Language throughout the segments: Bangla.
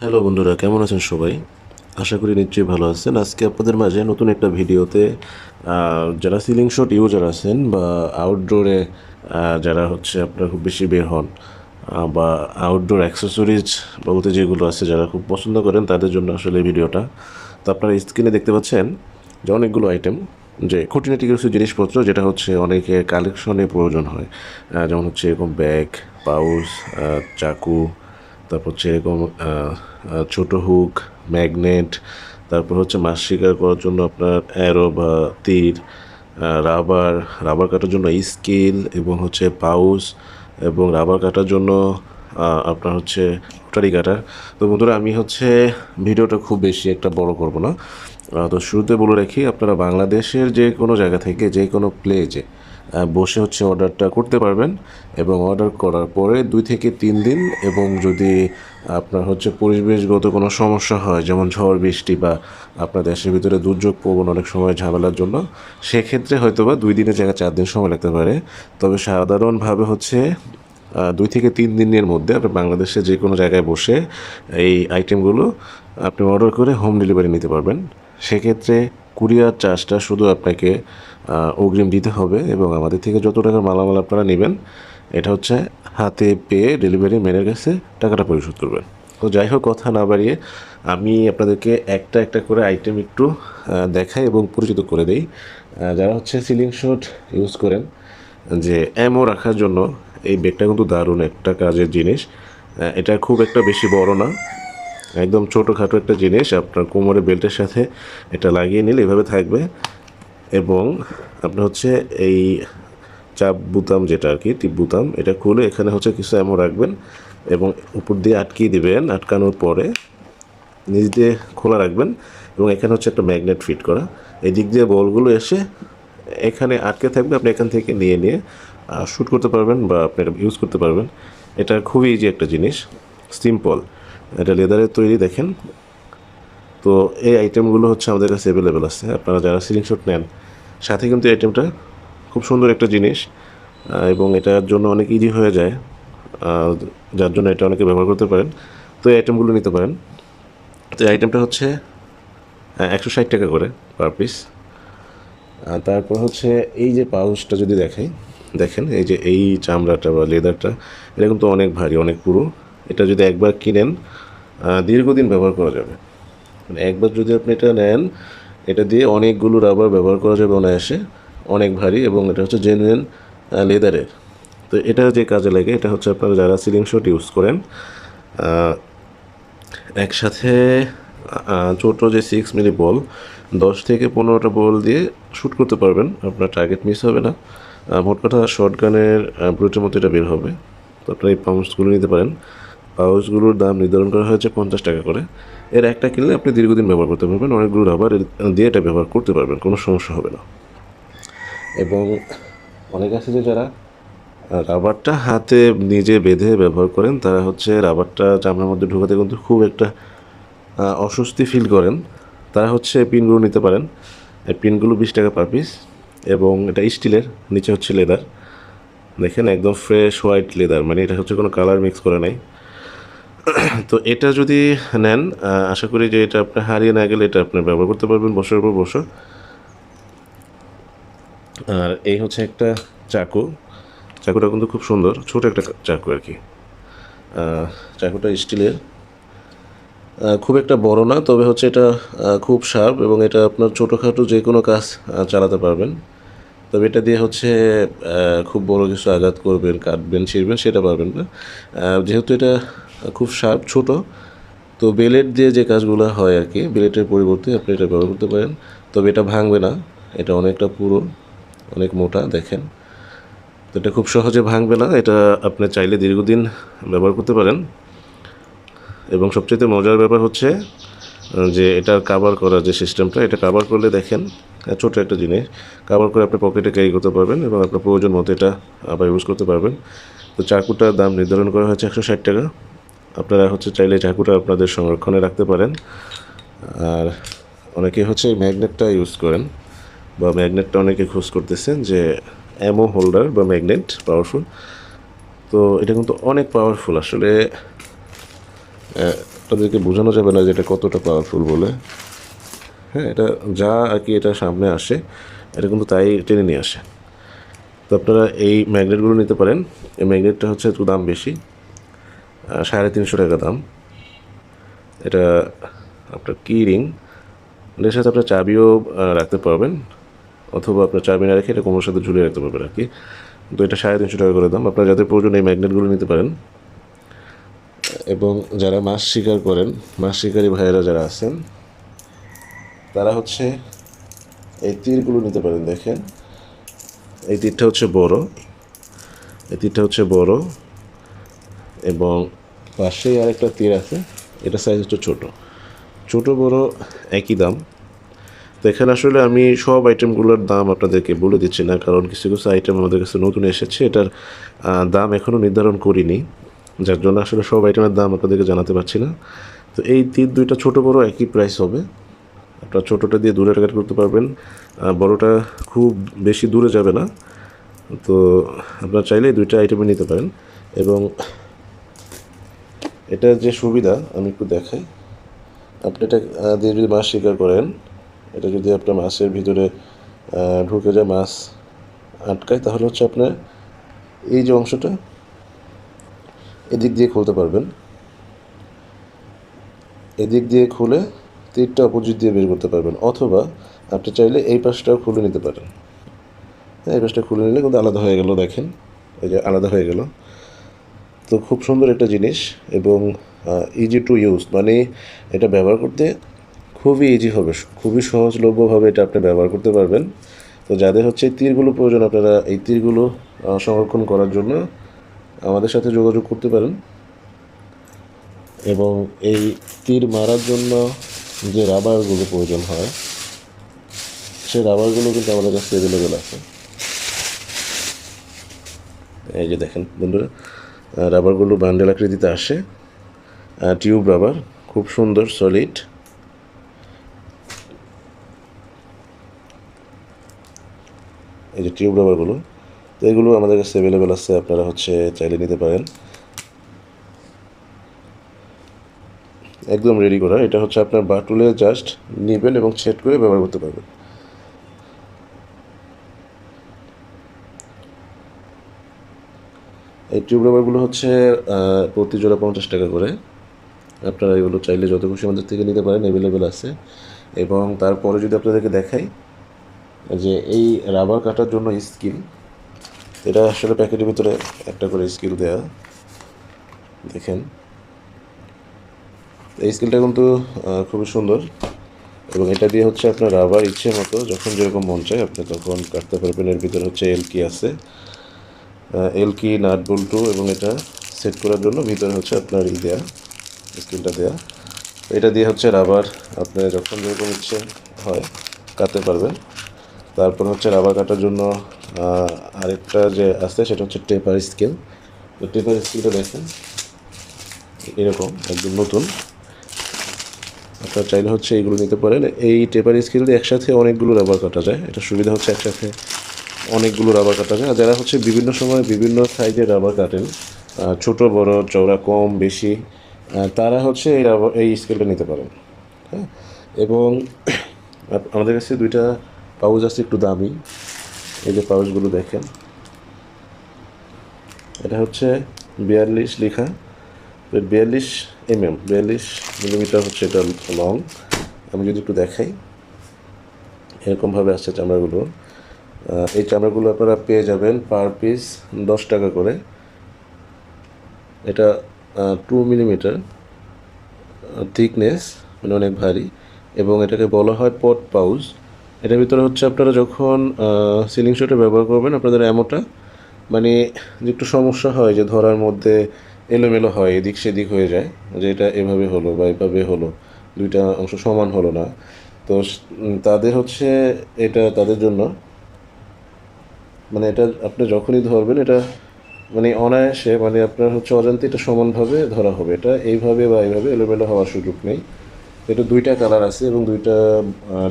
হ্যালো বন্ধুরা, কেমন আছেন সবাই? আশা করি নিশ্চয়ই ভালো আছেন। আজকে আপনাদের মাঝে নতুন একটা ভিডিওতে যারা সিলিং শট ইউজার আছেন বা আউটডোরে যারা হচ্ছে আপনারা খুব বেশি বের হন বা আউটডোর অ্যাক্সেসরিজ বলতে যেগুলো আছে যারা খুব পছন্দ করেন, তাদের জন্য আসলে ভিডিওটা। তো আপনারা স্ক্রিনে দেখতে পাচ্ছেন যে অনেকগুলো আইটেম যে খুঁটিনাটি কিছু জিনিসপত্র যেটা হচ্ছে অনেকে কালেকশনে প্রয়োজন হয়। যেমন হচ্ছে এরকম ব্যাগ পাউচ চাকু তারপর হচ্ছে এরকম ছোট হুক, ম্যাগনেট, তারপর হচ্ছে মাছ শিকার করার জন্য আপনার অ্যারো বা তীর রাবার রাবার কাটার জন্য স্কেল এবং হচ্ছে পাউস এবং রাবার কাটার জন্য আপনার হচ্ছে রোটারি কাটার। তো বন্ধুরা, আমি হচ্ছে ভিডিওটা খুব বেশি একটা বড় করব না। তো শুরুতে বলে রাখি, আপনারা বাংলাদেশের যে কোনো জায়গা থেকে যে কোনো প্লেজে বসে হচ্ছে অর্ডারটা করতে পারবেন এবং অর্ডার করার পরে দুই থেকে তিন দিন এবং যদি আপনার হচ্ছে পরিবেশগত কোনো সমস্যা হয়, যেমন ঝড়, বৃষ্টি বা আপনার দেশের ভিতরে দুর্যোগ, প্রবণ অনেক সময় ঝামেলার জন্য, সেক্ষেত্রে হয়তো বা দুই দিনের জায়গায় চার দিন সময় লাগতে পারে। তবে সাধারণভাবে হচ্ছে দুই থেকে তিন দিনের মধ্যে আপনি বাংলাদেশে যে কোনো জায়গায় বসে এই আইটেমগুলো আপনি অর্ডার করে হোম ডেলিভারি নিতে পারবেন। সেক্ষেত্রে কুরিয়ার চার্জটা শুধু আপনাকে অগ্রিম দিতে হবে এবং আমাদের থেকে যত টাকার মালামাল আপনারা নেবেন, এটা হচ্ছে হাতে পেয়ে ডেলিভারি ম্যানের কাছে টাকাটা পরিশোধ করবেন। তো যাই হোক, কথা না বাড়িয়ে আমি আপনাদেরকে একটা একটা করে আইটেম একটু দেখাই এবং পরিচিত করে দেই। যারা হচ্ছে সিলিং শট ইউজ করেন, যে অ্যামো রাখার জন্য এই ব্যাগটা কিন্তু দারুণ একটা কাজের জিনিস। এটা খুব একটা বেশি বড় না। একদম ছোটোখাটো একটা জিনিস, আপনার কোমরে বেল্টের সাথে এটা লাগিয়ে নিলে এভাবে থাকবে। এবং আপনার হচ্ছে এই চাপ বুতাম যেটা আর কি, টিপ বুতাম, এটা খুলে এখানে হচ্ছে কিছু এমন রাখবেন এবং উপর দিয়ে আটকিয়ে দিবেন। আটকানোর পরে নিচ দিয়ে খোলা রাখবেন এবং এখানে হচ্ছে একটা ম্যাগনেট ফিট করা। এই দিক দিয়ে বলগুলো এসে এখানে আটকে থাকবে, আপনি এখান থেকে নিয়ে নিয়ে শ্যুট করতে পারবেন বা আপনি এটা ইউজ করতে পারবেন। এটা খুবই ইজি একটা জিনিস সিম্পল এটা লেদারের তৈরি, দেখেন। তো এই আইটেমগুলো হচ্ছে আমাদের কাছে অ্যাভেলেবেল আছে। আপনারা যারা সিলিং শট নেন, সাথে কিন্তু আইটেমটা খুব সুন্দর একটা জিনিস এবং এটার জন্য অনেক ইজি হয়ে যায়। যার জন্য এটা অনেকে ব্যবহার করতে পারেন। তো এই আইটেমগুলো নিতে পারেন। তো এই আইটেমটা হচ্ছে একশো ষাট টাকা করে পার পিস তারপর হচ্ছে এই যে পাউচটা যদি দেখাই, দেখেন এই যে এই চামড়াটা বা লেদারটা এটা কিন্তু অনেক ভারী, অনেক পুরো। এটা যদি একবার কিনেন দীর্ঘদিন ব্যবহার করা যাবে। মানে একবার যদি আপনি এটা নেন, এটা দিয়ে অনেকগুলো রাবার ব্যবহার করা যাবে অনায়াসে, অনেক ভারী এবং এটা হচ্ছে জেনুইন লেদারের তো এটা যে কাজে লাগে, এটা হচ্ছে আপনারা যারা সিলিং শট ইউজ করেন একসাথে ছোট যে সিক্স মিলি বল দশ থেকে পনেরোটা বল দিয়ে শ্যুট করতে পারবেন। আপনার টার্গেট মিস হবে না। মোট কথা শর্ট গানের ব্রুটের মতো এটা বের হবে। তো আপনারা এই পাউচগুলো নিতে পারেন। পাউচগুলোর দাম নির্ধারণ করা হয়েছে পঞ্চাশ টাকা করে। এর একটা কিনলে আপনি দীর্ঘদিন ব্যবহার করতে পারবেন, অনেকগুলো রাবার দিয়ে এটা ব্যবহার করতে পারবেন, কোনো সমস্যা হবে না। এবং অনেক আছে যে যারা রাবারটা হাতে নিজে বেঁধে ব্যবহার করেন, তারা হচ্ছে রাবারটা চামড়ার মধ্যে ঢোকাতে কিন্তু খুব একটা অস্বস্তি ফিল করেন। তারা হচ্ছে পিনগুলো নিতে পারেন। পিনগুলো বিশ টাকা পার পিস এবং এটা স্টিলের, নিচে হচ্ছে লেদার দেখেন একদম ফ্রেশ হোয়াইট লেদার মানে এটা হচ্ছে কোনো কালার মিক্স করে নাই। তো এটা যদি নেন আশা করি যে এটা আপনি হারিয়ে না গেলে এটা আপনি ব্যবহার করতে পারবেন বছরের পর বছর আর এই হচ্ছে একটা চাকু। চাকুটা কিন্তু খুব সুন্দর, ছোট একটা চাকু আর কি। চাকুটা স্টিলের। খুব একটা বড় না, তবে হচ্ছে এটা খুব শার্প এবং এটা আপনার ছোটোখাটো যে কোনো কাজ চালাতে পারবেন। তবে এটা দিয়ে হচ্ছে খুব বড় কিছু আঘাত করবেন, কাটবেন, ছিঁড়বেন, সেটা পারবেন না। যেহেতু এটা খুব শার্প, ছোট। তো বেলেট দিয়ে যে কাজগুলো হয় আর কি, বেলেটের পরিবর্তে আপনি এটা ব্যবহার করতে পারেন। তবে এটা ভাঙবে না, এটা অনেকটা পুরো, অনেক মোটা, দেখেন। তো এটা খুব সহজে ভাঙবে না, এটা আপনি চাইলে দীর্ঘদিন ব্যবহার করতে পারেন। এবং সবচেয়ে মজার ব্যাপার হচ্ছে যে এটা কাভার করার যে সিস্টেমটা এটা কাভার করলে দেখেন ছোট একটা জিনিস কাভার করে আপনি পকেটে ক্যারি করতে পারবেন এবং আপনার প্রয়োজন মতো এটা আবার ইউজ করতে পারবেন। তো চাকুটার দাম নির্ধারণ করা হয়েছে একশো ষাট টাকা। আপনারা হচ্ছে চাইলে চাকুটা আপনাদের সংরক্ষণে রাখতে পারেন। আর অনেকে হচ্ছে ম্যাগনেটটা ইউজ করেন বা ম্যাগনেটটা অনেকে খোঁজ করতেছেন যে অ্যামো হোল্ডার বা ম্যাগনেট পাওয়ারফুল তো এটা কিন্তু অনেক পাওয়ারফুল আসলে। আপনাদেরকে বোঝানো যাবে না যে এটা কতটা পাওয়ারফুল বলে। হ্যাঁ এটা যা আর কি এটা সামনে আসে, এটা কিন্তু তাই টেনে নিয়ে আসে। তো আপনারা এই ম্যাগনেটগুলো নিতে পারেন। এই ম্যাগনেটটা হচ্ছে একটু দাম বেশি। সাড়ে তিনশো টাকা দাম। এটা আপনার কি রিং? এর সাথে আপনার চাবিও রাখতে পারবেন। অথবা আপনার চাবি না রেখে এটা কোমরের সাথে ঝুলিয়ে রাখতে পারবেন আর কি। তো এটা সাড়ে তিনশো টাকা করে দাম। আপনারা যাদের প্রয়োজন এই ম্যাগনেটগুলো নিতে পারেন। এবং যারা মাছ শিকার করেন, মাছ শিকারী ভাইয়েরা যারা আছেন, তারা হচ্ছে এই তীরগুলো নিতে পারেন, দেখেন। এই তীরটা হচ্ছে বড়। এই তীরটা হচ্ছে বড়। এবং পাশেই আরেকটা তীর আছে। এটা সাইজ হচ্ছে ছোটো। ছোটো, বড় একই দাম। তো এখানে আসলে আমি সব আইটেমগুলোর দাম আপনাদেরকে বলে দিচ্ছি না, কারণ কিছু কিছু আইটেম আমাদের কাছে নতুন এসেছে। এটার দাম এখনও নির্ধারণ করিনি। যার জন্য আসলে সব আইটেমের দাম আপনাদেরকে জানাতে পারছি না। তো এই তীর দুইটা ছোটো, বড় একই প্রাইস হবে। আপনার ছোটোটা দিয়ে দূরে টার্গেট করতে পারবেন। বড়টা খুব বেশি দূরে যাবে না। তো আপনারা চাইলে দুইটা আইটেমে নিতে পারেন। এবং এটার যে সুবিধা, আমি একটু দেখাই। আপনি এটা দিয়ে যদি মাছ শিকার করেন, এটা যদি আপনার মাছের ভিতরে ঢুকে যায়, মাছ আটকায়, তাহলে হচ্ছে আপনার এই যে অংশটা, এদিক দিয়ে খুলতে পারবেন। এদিক দিয়ে খুলে তীরটা অপোজিট দিয়ে বের করতে পারবেন, অথবা আপনি চাইলে এই পাশটাও খুলে নিতে পারেন। হ্যাঁ এই পাশটা খুলে নিলে কিন্তু আলাদা হয়ে গেল, দেখেন। এই যে আলাদা হয়ে গেল। তো খুব সুন্দর একটা জিনিস এবং ইজি টু ইউজ মানে এটা ব্যবহার করতে খুবই ইজি হবে, খুবই সহজলভ্যভাবে এটা আপনি ব্যবহার করতে পারবেন। তো যাদের হচ্ছে তীরগুলো প্রয়োজন, আপনারা এই তীরগুলো সংরক্ষণ করার জন্য আমাদের সাথে যোগাযোগ করতে পারেন। এবং এই তীর মারার জন্য যে রাবারগুলো প্রয়োজন হয়, সেই রাবারগুলো কিন্তু আমাদের কাছে অ্যাভেলেবেল আছে। এই যে দেখেন বন্ধুরা রাবারগুলো বান্ডেল আকৃতিতে আসে। টিউব রাবার খুব সুন্দর সলিড এই যে টিউব রাবারগুলো তো এগুলো আমাদের কাছে অ্যাভেলেবেল আছে, আপনারা হচ্ছে চাইলে নিতে পারেন। একদম রেডি করা। এটা হচ্ছে আপনার বাটুলে জাস্ট নেবেন এবং সেট করে ব্যবহার করতে পারবেন। এই টিউব রাবারগুলো হচ্ছে প্রতি জোড়া পঞ্চাশ টাকা করে। আপনারা এগুলো চাইলে যত খুশি আমাদের থেকে নিতে পারেন অ্যাভেলেবেল আছে। এবং তারপরে যদি আপনাদেরকে দেখাই, যে এই রাবার কাটার জন্য স্কিল এটা আসলে প্যাকেটের ভিতরে একটা করে স্কিল দেয়া। দেখেন। এই স্কিলটা কিন্তু খুবই সুন্দর। এবং এটা দিয়ে হচ্ছে আপনার রাবার ইচ্ছে মতো, যখন যেরকম মন চায়, আপনি তখন কাটতে পারবেন। এর ভিতরে হচ্ছে এলকি আছে। এলকি নাট বল্টু এবং এটা সেট করার জন্য ভিতরে হচ্ছে আপনার ই দেয়া স্কিলটা দেয়া। এটা দিয়ে হচ্ছে রাবার আপনি যখন যেরকম ইচ্ছে হয় কাটতে পারবেন। তারপর হচ্ছে রাবার কাটার জন্য আরেকটা যে আছে সেটা হচ্ছে টেপার স্কেল তো টেপার স্কেলটা দেখেন, এরকম, একদম নতুন। আপনারা চাইলে হচ্ছে এইগুলো নিতে পারেন। এই টেপার স্কেল দিয়ে একসাথে অনেকগুলো রাবার কাটা যায়। এটা সুবিধা হচ্ছে একসাথে অনেকগুলো রাবার কাটা যায় আর যারা হচ্ছে বিভিন্ন সময় বিভিন্ন সাইজের রাবার কাটেন ছোট, বড়, চওড়া, কম, বেশি তারা হচ্ছে এই রাবার এই স্কেলটা নিতে পারেন। হ্যাঁ? এবং আমাদের কাছে দুইটা পাউচ আছে একটু দামি। এই যে পাউচগুলো দেখেন। এটা হচ্ছে বিয়াল্লিশ লেখা। বিয়াল্লিশ এম এম বিয়াল্লিশ মিলিমিটার হচ্ছে এটা লং আমি যদি একটু দেখাই, এরকমভাবে আসছে চামড়াগুলো। এই চামড়াগুলো আপনারা পেয়ে যাবেন পার পিস দশ টাকা করে। এটা টু মিলিমিটার থিকনেস মানে অনেক ভারী, এবং এটাকে বলা হয় পট পাউজ এটার ভিতরে হচ্ছে আপনারা যখন সিলিং শটে ব্যবহার করবেন, আপনাদের অ্যামোটা মানে যে একটু সমস্যা হয় যে ধরার মধ্যে এলোমেলো হয়, এদিক সেদিক হয়ে যায়, যে এটা এভাবে হলো বা এভাবে হলো, দুইটা অংশ সমান হলো না। তো তাদের হচ্ছে এটা তাদের জন্য মানে এটা আপনি যখনই ধরবেন, এটা মানে অনায়াসে মানে আপনার হচ্ছে অজান্তে এটা সমানভাবে ধরা হবে। এটা এইভাবে বা এইভাবে এলোমেলো হওয়ার সুযোগ নেই। এটা দুইটা কালার আছে এবং দুইটা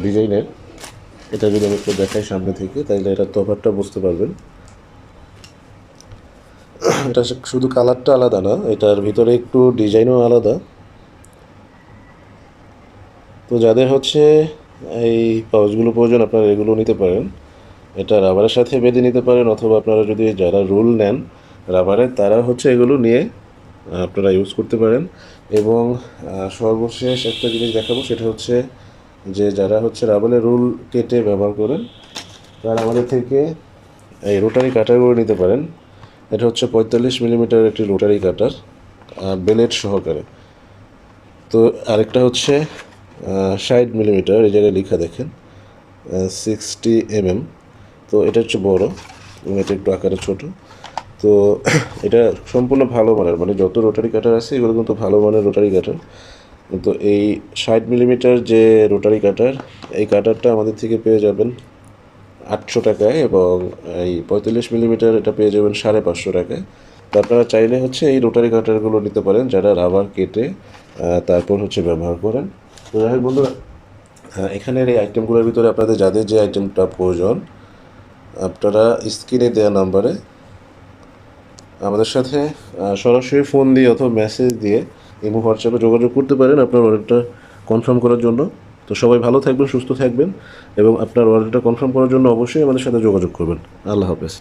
ডিজাইনের। এটা যদি আমি একটু দেখাই সামনে থেকে, তাহলে এটা তফাতটা বুঝতে পারবেন। এটা শুধু কালারটা আলাদা না, এটার ভিতরে একটু ডিজাইনও আলাদা। তো যাদের হচ্ছে এই পাউচগুলো প্রয়োজন, আপনারা এগুলো নিতে পারেন। এটা রাবারের সাথে বেঁধে নিতে পারেন, অথবা আপনারা যদি যারা রোল নেন রাবারের, তারা হচ্ছে এগুলো নিয়ে আপনারা ইউজ করতে পারেন। এবং সর্বশেষ একটা জিনিস দেখাবো, সেটা হচ্ছে যে যারা হচ্ছে রাবারের রোল কেটে ব্যবহার করেন, তারা আমাদের থেকে এই রোটারি কাটারগুলো নিতে পারেন। এটা হচ্ছে পঁয়তাল্লিশ মিলিমিটার একটি রোটারি কাটার বেলেট সহকারে। তো আরেকটা হচ্ছে ষাট মিলিমিটার, এই জায়গায় লেখা দেখেন সিক্সটি এমএম তো এটা হচ্ছে বড় এবং এটা একটু আকারে ছোট। তো এটা সম্পূর্ণ ভালো মানের মানে যত রোটারি কাটার আছে, এগুলো কিন্তু ভালো মানের রোটারি কাটার কিন্তু এই ষাট মিলিমিটার যে রোটারি কাটার এই কাটারটা আমাদের থেকে পেয়ে যাবেন আটশো টাকায় এবং এই পঁয়তাল্লিশ মিলিমিটার এটা পেয়ে যাবেন সাড়ে পাঁচশো টাকায়। তো আপনারা চাইলে হচ্ছে এই রোটারি কাটারগুলো নিতে পারেন, যারা রাবার কেটে তারপর হচ্ছে ব্যবহার করেন। তো যাই হোক বন্ধুরা এখানের এই আইটেমগুলোর ভিতরে আপনাদের যাদের যে আইটেমটা প্রয়োজন আপনারা স্ক্রিনে দেওয়া নাম্বারে আমাদের সাথে সরাসরি ফোন দিয়ে অথবা মেসেজ দিয়ে ইমো হোয়াটসঅ্যাপে যোগাযোগ করতে পারেন আপনার অর্ডারটা কনফার্ম করার জন্য। তো সবাই ভালো থাকবেন, সুস্থ থাকবেন এবং আপনার অর্ডারটা কনফার্ম করার জন্য অবশ্যই আমাদের সাথে যোগাযোগ করবেন। আল্লাহ হাফেজ।